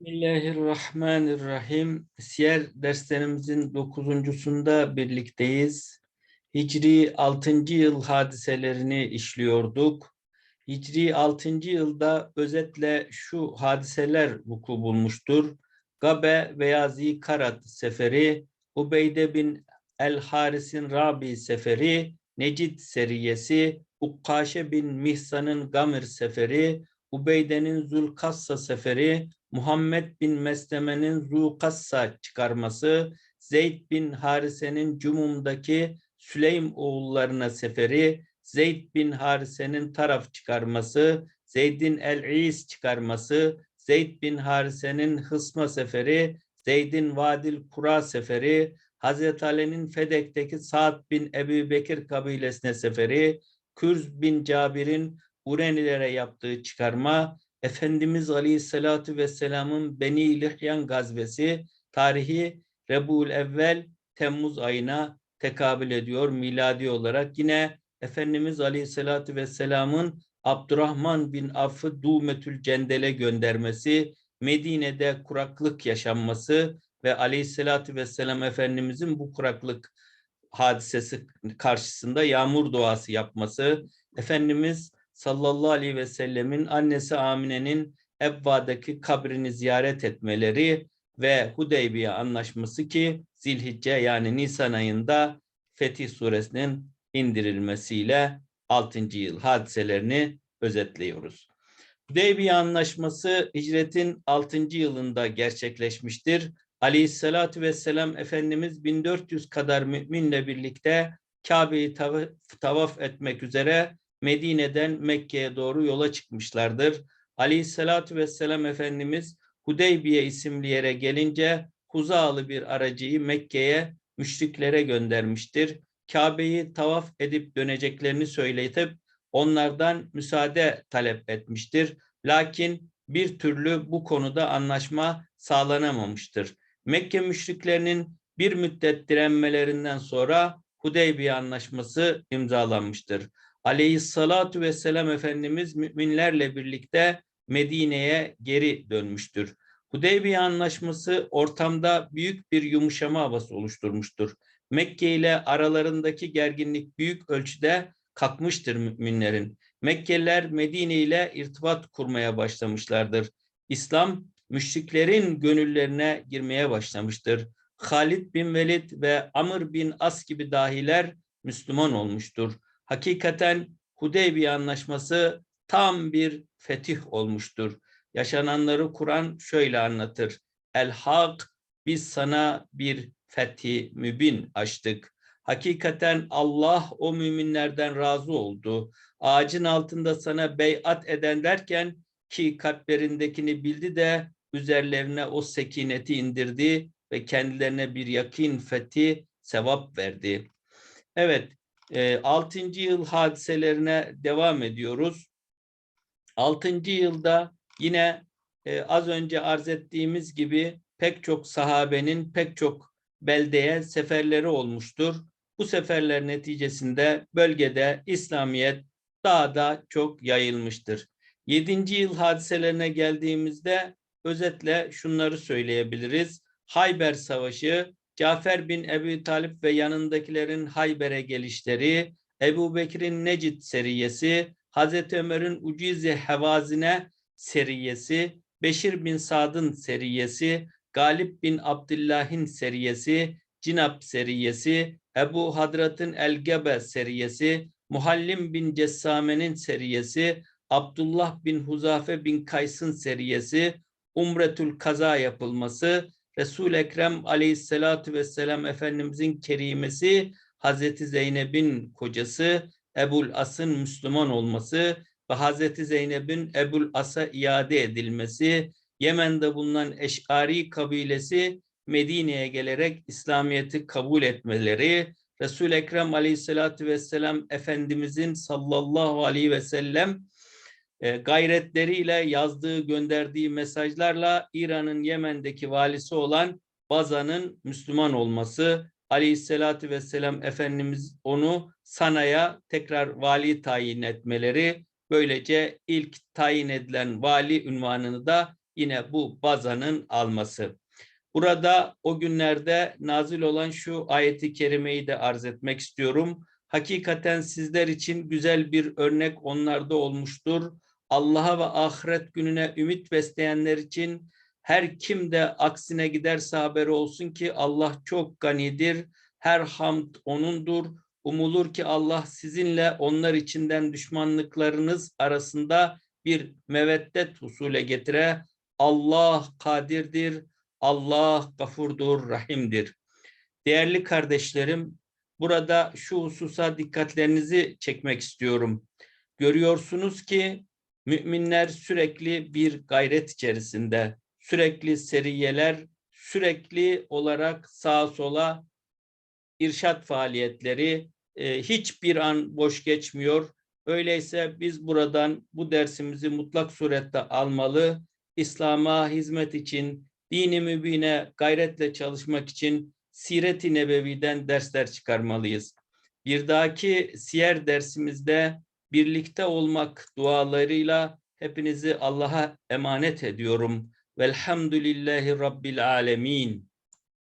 Bismillahirrahmanirrahim. Siyer derslerimizin dokuzuncusunda birlikteyiz. Hicri 6. yıl hadiselerini işliyorduk. Hicri 6. yılda özetle şu hadiseler vuku bulmuştur. Gabe veya Zikarat seferi, Ubeyde bin El-Haris'in Rabi seferi, Necid seriyesi, Ukkaşe bin Mihsan'ın Gamir seferi, Ubeyde'nin Zulkassa seferi, Muhammed bin Mesleme'nin Zukassa çıkarması, Zeyd bin Harise'nin Cumum'daki Süleym oğullarına seferi, Zeyd bin Harise'nin taraf çıkarması, Zeyd'in el-İz çıkarması, Zeyd bin Harise'nin Hısma seferi, Zeyd'in Vadil Kura seferi, Hazreti Ali'nin Fedek'teki Sa'd bin Ebu Bekir kabilesine seferi, Kürz bin Cabir'in Urenilere yaptığı çıkarma, Efendimiz Aleyhisselatü Vesselam'ın Beni Lihyan gazvesi tarihi Rebul Evvel Temmuz ayına tekabül ediyor miladi olarak. Yine Efendimiz Aleyhisselatü Vesselam'ın Abdurrahman bin Aff'ı Dumetül Cendel'e göndermesi, Medine'de kuraklık yaşanması ve Aleyhisselatü Vesselam Efendimizin bu kuraklık hadisesi karşısında yağmur duası yapması, Efendimiz sallallahu aleyhi ve sellemin annesi Amine'nin Ebba'daki kabrini ziyaret etmeleri ve Hudeybiye anlaşması ki Zilhicce yani Nisan ayında Fetih suresinin indirilmesiyle 6. yıl hadiselerini özetliyoruz. Hudeybiye anlaşması hicretin 6. yılında gerçekleşmiştir. Aleyhissalatü vesselam Efendimiz 1400 kadar müminle birlikte Kabe'yi tavaf, tavaf etmek üzere Medine'den Mekke'ye doğru yola çıkmışlardır. Aleyhissalatü vesselam Efendimiz Hudeybiye isimli yere gelince Huzalı bir aracıyı Mekke'ye müşriklere göndermiştir. Kabe'yi tavaf edip döneceklerini söyletip onlardan müsaade talep etmiştir. Lakin bir türlü bu konuda anlaşma sağlanamamıştır. Mekke müşriklerinin bir müddet direnmelerinden sonra Hudeybiye anlaşması imzalanmıştır. Aleyhissalatu vesselam Efendimiz müminlerle birlikte Medine'ye geri dönmüştür. Hudeybiye Anlaşması ortamda büyük bir yumuşama havası oluşturmuştur. Mekke ile aralarındaki gerginlik büyük ölçüde kalkmıştır müminlerin. Mekkeliler Medine ile irtibat kurmaya başlamışlardır. İslam müşriklerin gönüllerine girmeye başlamıştır. Halid bin Velid ve Amr bin As gibi dahiler Müslüman olmuştur. Hakikaten Hudeybiye Anlaşması tam bir fetih olmuştur. Yaşananları Kur'an şöyle anlatır. El Hak biz sana bir fethi mübin açtık. Hakikaten Allah o müminlerden razı oldu. Ağacın altında sana beyat eden derken ki kalplerindekini bildi de üzerlerine o sekineti indirdi ve kendilerine bir yakin fethi sevap verdi. Evet, 6. yıl hadiselerine devam ediyoruz. 6. yılda yine e, az önce arz ettiğimiz gibi pek çok sahabenin pek çok beldeye seferleri olmuştur. Bu seferler neticesinde bölgede İslamiyet daha da çok yayılmıştır. 7. yıl hadiselerine geldiğimizde özetle şunları söyleyebiliriz. Hayber Savaşı, Cafer bin Ebu Talip ve yanındakilerin Hayber'e gelişleri, Ebu Bekir'in Necid seriyesi, Hazreti Ömer'in Ucize Hevazine seriyesi, Beşir bin Sad'ın seriyesi, Galip bin Abdullah'ın seriyesi, Cinap seriyesi, Ebu Hadrat'ın El-Gebe seriyesi, Muhallim bin Cessame'nin seriyesi, Abdullah bin Huzafe bin Kays'ın seriyesi, Umretül Kaza yapılması, Resul Ekrem Aleyhisselatü Vesselam Efendimizin kerimesi Hazreti Zeynep'in kocası Ebul As'ın Müslüman olması ve Hazreti Zeynep'in Ebul As'a iade edilmesi, Yemen'de bulunan Eş'ari kabilesi Medine'ye gelerek İslamiyet'i kabul etmeleri, Resul Ekrem Aleyhisselatü Vesselam Efendimizin sallallahu aleyhi ve sellem e, gayretleriyle yazdığı, gönderdiği mesajlarla İran'ın Yemen'deki valisi olan Baza'nın Müslüman olması, Aleyhisselatü Vesselam Efendimiz onu Sana'ya tekrar vali tayin etmeleri, böylece ilk tayin edilen vali ünvanını da yine bu bazanın alması. Burada o günlerde nazil olan şu ayeti kerimeyi de arz etmek istiyorum. Hakikaten sizler için güzel bir örnek onlarda olmuştur. Allah'a ve ahiret gününe ümit besleyenler için her kim de aksine giderse haberi olsun ki Allah çok ganidir. Her hamd O'nundur. Umulur ki Allah sizinle onlar içinden düşmanlıklarınız arasında bir meveddet husule getire. Allah kadirdir. Allah gafurdur, rahimdir. Değerli kardeşlerim, burada şu hususa dikkatlerinizi çekmek istiyorum. Görüyorsunuz ki müminler sürekli bir gayret içerisinde, sürekli seriyeler, sürekli olarak sağa sola irşat faaliyetleri e, hiçbir an boş geçmiyor. Öyleyse biz buradan bu dersimizi mutlak surette almalı. İslam'a hizmet için, dini mübine gayretle çalışmak için Siret-i Nebevi'den dersler çıkarmalıyız. Bir dahaki siyer dersimizde birlikte olmak dualarıyla hepinizi Allah'a emanet ediyorum. Velhamdülillahi Rabbil Alemin.